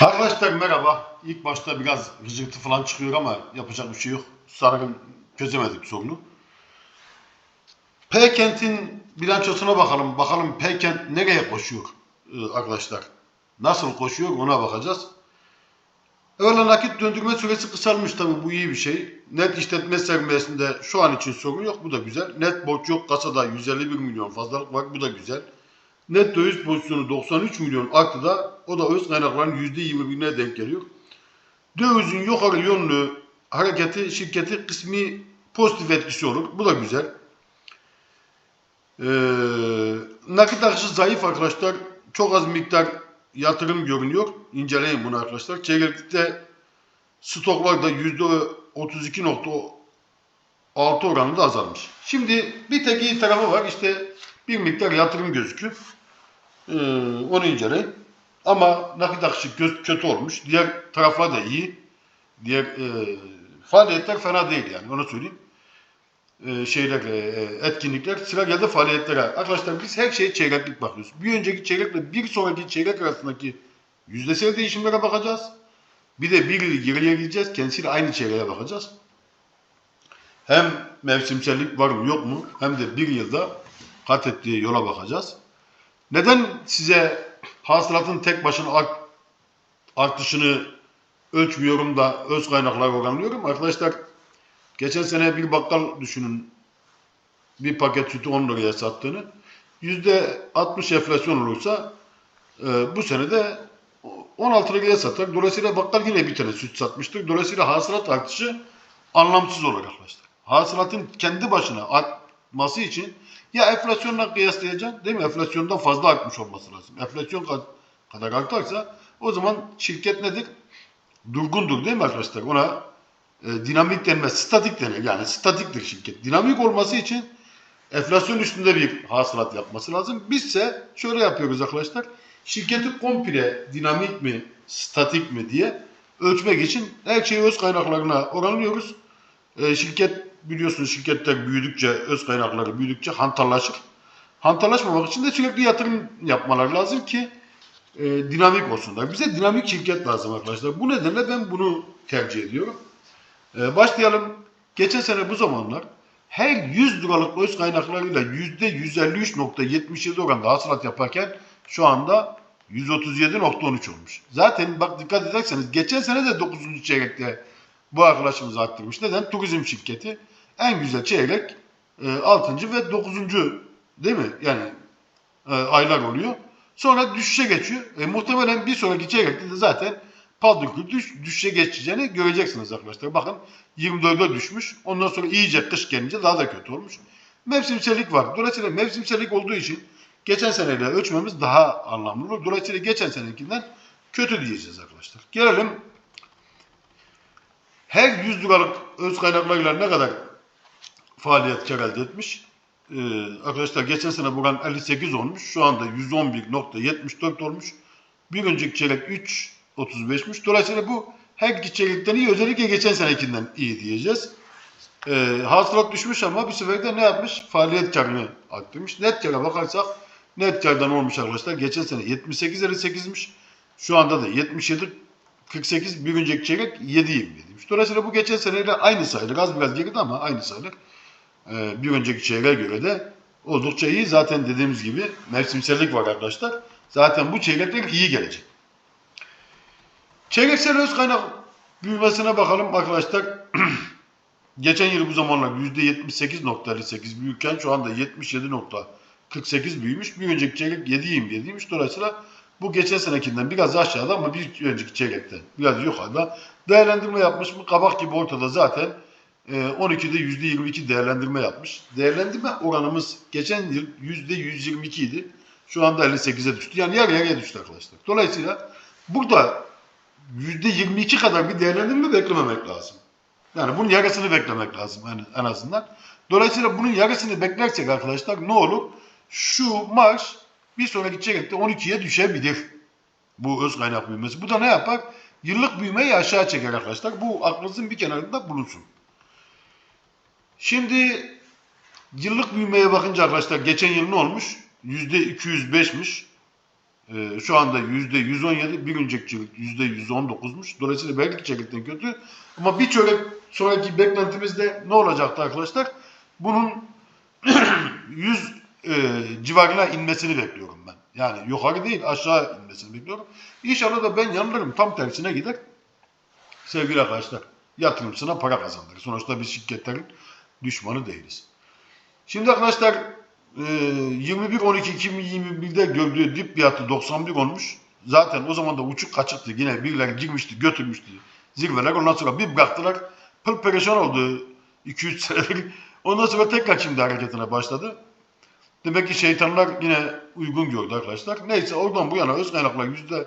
Arkadaşlar merhaba. İlk başta biraz gıcırtı falan çıkıyor ama yapacak bir şey yok. Sanırım çözemedik sorunu. P kentin bilançosuna bakalım. Bakalım P kent nereye koşuyor ee, arkadaşlar? Nasıl koşuyor ona bakacağız. Öyle nakit döndürme süresi kısalmış tabii bu iyi bir şey. Net işletme sermayesinde şu an için sorun yok bu da güzel. Net borç yok kasada 151 milyon fazlalık var bu da güzel. Net döviz pozisyonu 93 milyon artıda o da öz kaynakların %21'ine denk geliyor. Dövizin yukarı yönlü hareketi şirketi kısmi pozitif etkisi olur. Bu da güzel. Ee, nakit akışı zayıf arkadaşlar. Çok az miktar yatırım görünüyor. İnceleyin bunu arkadaşlar. Çeyreklikte stoklar da %32.6 oranında azalmış. Şimdi bir tek iyi tarafı var. İşte bir miktar yatırım gözüküyor. Ee, onu inceleyin. Ama nakit akışı kötü olmuş. Diğer taraflar da iyi. Diğer e, faaliyetler fena değil yani onu söyleyeyim. E, şeyler, e, etkinlikler sıra geldi faaliyetlere. Arkadaşlar biz her şeye çeyreklik bakıyoruz. Bir önceki çeyrekle bir sonraki çeyrek arasındaki yüzdesel değişimlere bakacağız. Bir de bir yıl geriye gideceğiz. Kendisiyle aynı çeyreğe bakacağız. Hem mevsimsellik var mı yok mu hem de bir yılda kat ettiği yola bakacağız. Neden size hasılatın tek başına art, artışını ölçmüyorum da öz kaynaklar oranlıyorum? Arkadaşlar geçen sene bir bakkal düşünün bir paket sütü 10 liraya sattığını. %60 enflasyon olursa e, bu sene de 16 liraya satar. Dolayısıyla bakkal yine bir tane süt satmıştır. Dolayısıyla hasılat artışı anlamsız olur arkadaşlar. Hasılatın kendi başına artması için ya enflasyonla kıyaslayacaksın değil mi? Enflasyondan fazla artmış olması lazım. Enflasyon kad- kadar artarsa o zaman şirket nedir? Durgundur değil mi arkadaşlar? Ona e, dinamik denmez, statik denir. Yani statiktir şirket. Dinamik olması için enflasyon üstünde bir hasılat yapması lazım. Bizse şöyle yapıyoruz arkadaşlar. Şirketi komple dinamik mi, statik mi diye ölçmek için her şeyi öz kaynaklarına oranlıyoruz. E, şirket biliyorsunuz şirketler büyüdükçe, öz kaynakları büyüdükçe hantallaşır. Hantallaşmamak için de sürekli yatırım yapmalar lazım ki e, dinamik olsunlar. Bize dinamik şirket lazım arkadaşlar. Bu nedenle ben bunu tercih ediyorum. E, başlayalım. Geçen sene bu zamanlar her 100 liralık öz kaynaklarıyla %153.77 oranda hasılat yaparken şu anda 137.13 olmuş. Zaten bak dikkat ederseniz geçen sene de 9. çeyrekte bu arkadaşımız arttırmış. Neden? Turizm şirketi en güzel çeyrek e, 6. ve 9. değil mi? Yani e, aylar oluyor. Sonra düşüşe geçiyor. E, muhtemelen bir sonraki çeyrekte de zaten Padükü düş, düşüşe geçeceğini göreceksiniz arkadaşlar. Bakın 24'e düşmüş. Ondan sonra iyice kış gelince daha da kötü olmuş. Mevsimsellik var. Dolayısıyla mevsimsellik olduğu için geçen seneyle ölçmemiz daha anlamlı olur. Dolayısıyla geçen senekinden kötü diyeceğiz arkadaşlar. Gelelim her 100 liralık öz kaynaklarıyla ne kadar faaliyet kar elde etmiş? Ee, arkadaşlar geçen sene buran 58 olmuş. Şu anda 111.74 olmuş. Bir önceki çeyrek 3.35'miş. Dolayısıyla bu her iki çeyrekten iyi. Özellikle geçen senekinden iyi diyeceğiz. Ee, hasılat düşmüş ama bir sefer de ne yapmış? Faaliyet karını arttırmış. Net kara bakarsak net kardan olmuş arkadaşlar. Geçen sene 78.58'miş. Şu anda da 77 48 bir önceki çeyrek 7.27'ymiş. Dolayısıyla bu geçen seneyle aynı sayılır. Az biraz geride ama aynı sayılır. Ee, bir önceki çeyreğe göre de oldukça iyi. Zaten dediğimiz gibi mevsimsellik var arkadaşlar. Zaten bu çeyrekler iyi gelecek. Çeyreksel öz kaynak büyümesine bakalım arkadaşlar. Geçen yıl bu zamanlar %78.58 büyürken şu anda 77.48 büyümüş. Bir önceki çeyrek 7.27'ymiş. Dolayısıyla bu geçen senekinden biraz aşağıda ama bir önceki çeyrekte biraz yukarıda. Değerlendirme yapmış mı? Kabak gibi ortada zaten e, 12'de %22 değerlendirme yapmış. Değerlendirme oranımız geçen yıl %122 idi. Şu anda 58'e düştü. Yani yarı yarıya düştü arkadaşlar. Dolayısıyla burada %22 kadar bir değerlendirme beklememek lazım. Yani bunun yarısını beklemek lazım en azından. Dolayısıyla bunun yarısını beklersek arkadaşlar ne olur? Şu marş bir sonraki çeyrekte 12'ye düşebilir. Bu öz kaynak büyümesi. Bu da ne yapar? Yıllık büyümeyi aşağı çeker arkadaşlar. Bu aklınızın bir kenarında bulunsun. Şimdi yıllık büyümeye bakınca arkadaşlar geçen yıl ne olmuş? %205'miş. Ee, şu anda yüzde 117, bir önceki çeyrek yüzde 119'muş. Dolayısıyla belki çeyrekten kötü. Ama bir çeyrek sonraki beklentimizde ne olacaktı arkadaşlar? Bunun 100 e, civarına inmesini bekliyorum ben. Yani yukarı değil aşağı inmesini bekliyorum. İnşallah da ben yanılırım. Tam tersine gider. Sevgili arkadaşlar yatırımcısına para kazandırır. Sonuçta biz şirketlerin düşmanı değiliz. Şimdi arkadaşlar e, 21-12-2021'de gördüğü dip fiyatı 91 olmuş. Zaten o zaman da uçuk kaçıktı. Yine birileri girmişti, götürmüştü zirveler. Ondan sonra bir bıraktılar. Pıl perişan oldu 2-3 senedir. Ondan sonra tekrar şimdi hareketine başladı. Demek ki şeytanlar yine uygun gördü arkadaşlar. Neyse oradan bu yana öz kaynaklar yüzde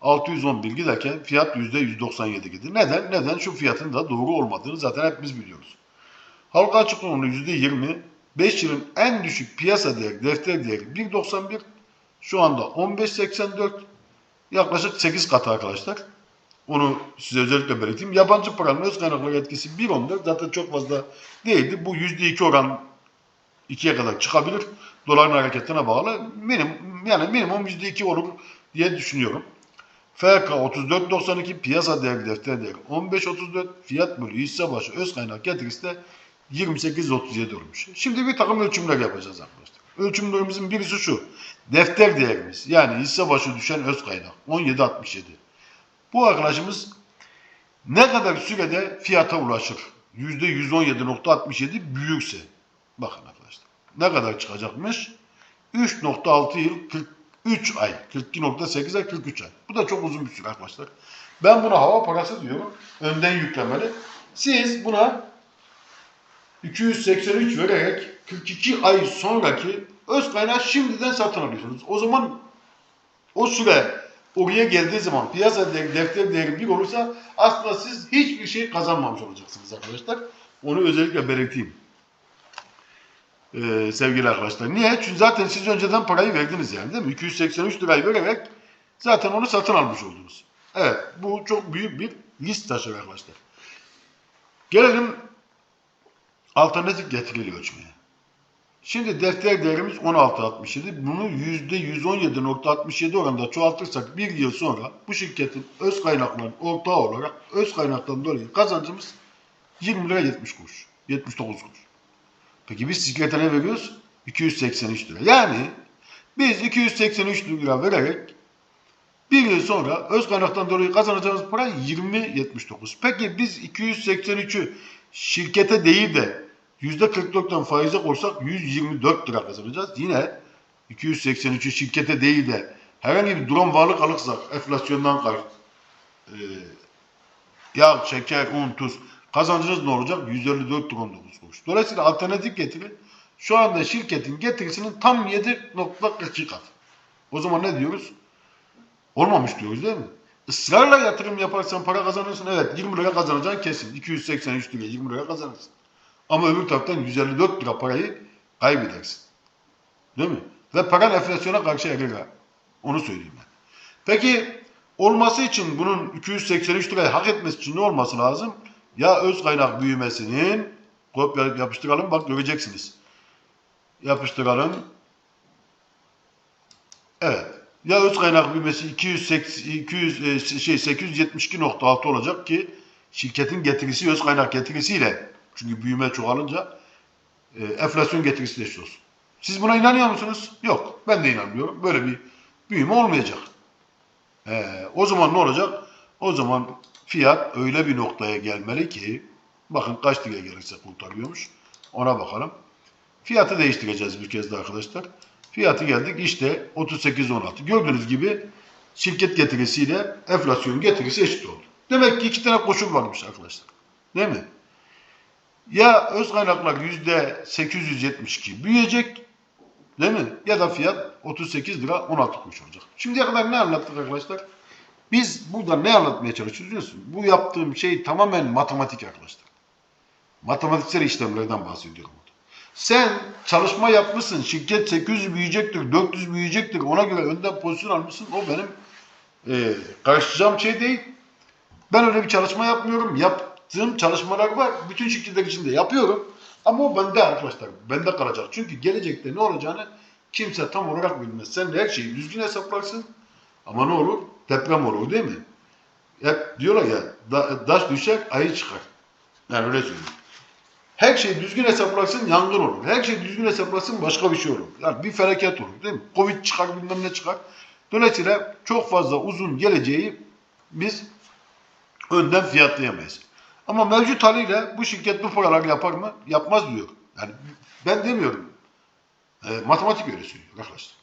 611 giderken fiyat yüzde 197 gidiyor. Neden? Neden? Şu fiyatın da doğru olmadığını zaten hepimiz biliyoruz. Halka açık oranı yüzde 20. 5 yılın en düşük piyasa değeri, defter değeri 1.91. Şu anda 15.84. Yaklaşık 8 katı arkadaşlar. Onu size özellikle belirteyim. Yabancı paranın öz kaynakları etkisi 1.14. Zaten çok fazla değildi. Bu %2 oran 2'ye kadar çıkabilir. Doların hareketine bağlı. Minimum, yani minimum %2 olur diye düşünüyorum. FK 34.92 piyasa değeri defter değeri 15.34 fiyat bölü hisse başı öz kaynak getirisi de 28.37 olmuş. Şimdi bir takım ölçümler yapacağız arkadaşlar. Ölçümlerimizin birisi şu. Defter değerimiz yani hisse başı düşen öz kaynak 17.67. Bu arkadaşımız ne kadar sürede fiyata ulaşır? %117.67 büyükse. Bakın arkadaşlar. Ne kadar çıkacakmış? 3.6 yıl 43 ay. 42.8 ay 43 ay. Bu da çok uzun bir süre arkadaşlar. Ben buna hava parası diyorum. Önden yüklemeli. Siz buna 283 vererek 42 ay sonraki öz kaynağı şimdiden satın alıyorsunuz. O zaman o süre oraya geldiği zaman piyasa değeri, defter değeri bir olursa aslında siz hiçbir şey kazanmamış olacaksınız arkadaşlar. Onu özellikle belirteyim. Ee, sevgili arkadaşlar. Niye? Çünkü zaten siz önceden parayı verdiniz yani değil mi? 283 lirayı vererek zaten onu satın almış oldunuz. Evet. Bu çok büyük bir risk taşır arkadaşlar. Gelelim alternatif getirili ölçmeye. Şimdi defter değerimiz 16.67. Bunu %117.67 oranında çoğaltırsak bir yıl sonra bu şirketin öz kaynakların ortağı olarak öz kaynaktan dolayı kazancımız 20 lira 70 kuruş. 79 kuruş. Peki biz şirkete ne veriyoruz? 283 lira. Yani biz 283 lira vererek bir yıl sonra öz kaynaktan dolayı kazanacağımız para 20.79. Peki biz 283'ü şirkete değil de %44'ten faize koysak 124 lira kazanacağız. Yine 283'ü şirkete değil de herhangi bir duran varlık alırsak enflasyondan karşı e, yağ, şeker, un, tuz kazancınız ne olacak? 154 lira 19 kuruş. Dolayısıyla alternatif getiri şu anda şirketin getirisinin tam 7.42 kat. O zaman ne diyoruz? Olmamış diyoruz değil mi? Israrla yatırım yaparsan para kazanırsın. Evet 20 lira kazanacaksın kesin. 283 lira 20 lira kazanırsın. Ama öbür taraftan 154 lira parayı kaybedersin. Değil mi? Ve paran enflasyona karşı erir. Onu söyleyeyim ben. Peki olması için bunun 283 lirayı hak etmesi için ne olması lazım? Ya öz kaynak büyümesinin kopyalayıp yapıştıralım bak göreceksiniz. Yapıştıralım. Evet. Ya öz kaynak büyümesi 280, 200, e, şey 872.6 olacak ki şirketin getirisi öz kaynak getirisiyle çünkü büyüme çoğalınca e, enflasyon getirisi de olsun. Siz buna inanıyor musunuz? Yok. Ben de inanmıyorum. Böyle bir büyüme olmayacak. E, o zaman ne olacak? O zaman fiyat öyle bir noktaya gelmeli ki bakın kaç liraya gelirse kurtarıyormuş. Ona bakalım. Fiyatı değiştireceğiz bir kez daha arkadaşlar. Fiyatı geldik işte 38.16. Gördüğünüz gibi şirket getirisiyle enflasyon getirisi eşit oldu. Demek ki iki tane koşul varmış arkadaşlar. Değil mi? Ya öz kaynaklar yüzde 872 büyüyecek değil mi? Ya da fiyat 38 lira 16 kuruş olacak. Şimdiye kadar ne anlattık arkadaşlar? Biz burada ne anlatmaya çalışıyoruz biliyorsun? Bu yaptığım şey tamamen matematik arkadaşlar. Matematiksel işlemlerden bahsediyorum. Sen çalışma yapmışsın, şirket 800 büyüyecektir, 400 büyüyecektir, ona göre önden pozisyon almışsın. O benim e, karışacağım şey değil. Ben öyle bir çalışma yapmıyorum. Yaptığım çalışmalar var. Bütün şirketler içinde yapıyorum. Ama o bende arkadaşlar. Bende kalacak. Çünkü gelecekte ne olacağını Kimse tam olarak bilmez. Sen her şeyi düzgün hesaplarsın ama ne olur? Deprem olur değil mi? Hep diyorlar ya da, taş düşer ayı çıkar. Yani öyle söyleyeyim. Her şeyi düzgün hesaplarsın yangın olur. Her şeyi düzgün hesaplarsın başka bir şey olur. Yani bir felaket olur değil mi? Covid çıkar bilmem ne çıkar. Dolayısıyla çok fazla uzun geleceği biz önden fiyatlayamayız. Ama mevcut haliyle bu şirket bu paralar yapar mı? Yapmaz diyor. Yani ben demiyorum. E, matematik öyle söylüyor arkadaşlar.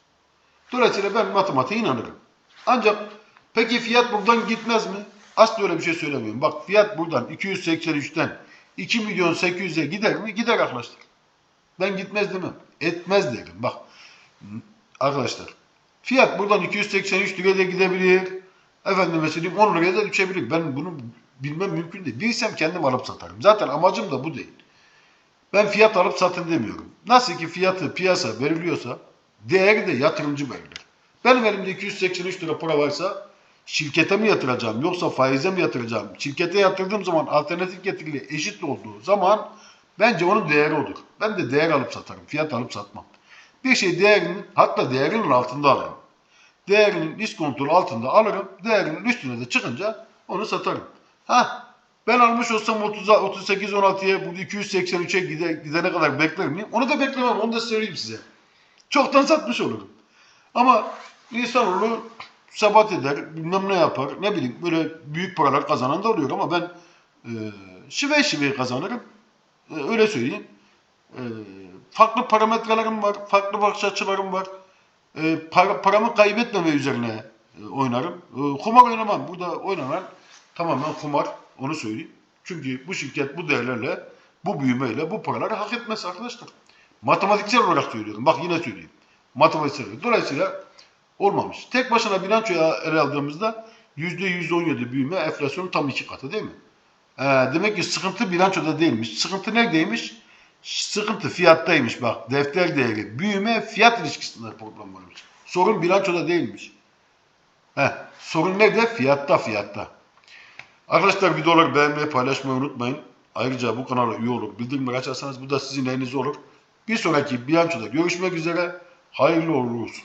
Dolayısıyla ben matematiğe inanırım. Ancak peki fiyat buradan gitmez mi? Asla öyle bir şey söylemiyorum. Bak fiyat buradan 283'ten 2 milyon 800'e gider mi? Gider arkadaşlar. Ben gitmez demem. Etmez derim. Bak arkadaşlar fiyat buradan 283 liraya da gidebilir. Efendim mesela 10 liraya da düşebilir. Ben bunu bilmem mümkün değil. Bilsem kendim alıp satarım. Zaten amacım da bu değil. Ben fiyat alıp satın demiyorum. Nasıl ki fiyatı piyasa veriliyorsa değeri de yatırımcı belirler. Benim elimde 283 lira para varsa şirkete mi yatıracağım yoksa faize mi yatıracağım? Şirkete yatırdığım zaman alternatif getiriyle eşit olduğu zaman bence onun değeri olur. Ben de değer alıp satarım. Fiyat alıp satmam. Bir şey değerinin hatta değerinin altında alırım. Değerinin iskontrol altında alırım. Değerinin üstüne de çıkınca onu satarım. Ha ben almış olsam 30, 38 16'ya bu 283'e gide, gidene kadar bekler miyim? Onu da beklemem. Onu da söyleyeyim size. Çoktan satmış olurum. Ama insanoğlu sebat eder, bilmem ne yapar, ne bileyim böyle büyük paralar kazanan da oluyor ama ben e, şive şive kazanırım. E, öyle söyleyeyim. E, farklı parametrelerim var, farklı bakış açılarım var. E, para, paramı kaybetmeme üzerine e, oynarım. E, kumar oynamam. Burada oynanan tamamen kumar. Onu söyleyeyim. Çünkü bu şirket bu değerlerle, bu büyümeyle bu paraları hak etmez arkadaşlar. Matematiksel olarak söylüyorum. Bak yine söyleyeyim. Matematiksel olarak. Dolayısıyla olmamış. Tek başına bilançoya ele aldığımızda %117 büyüme enflasyonun tam iki katı değil mi? Ee, demek ki sıkıntı bilançoda değilmiş. Sıkıntı neredeymiş? Sıkıntı fiyattaymış bak. Defter değeri, büyüme, fiyat ilişkisinde problem varmış. Sorun bilançoda değilmiş. Heh, sorun nerede? Fiyatta, fiyatta. Arkadaşlar videoları beğenmeyi, paylaşmayı unutmayın. Ayrıca bu kanala üye olup bildirimleri açarsanız bu da sizin elinizde olur. Bir sonraki bilançoda görüşmek üzere. Hayırlı uğurlu olsun.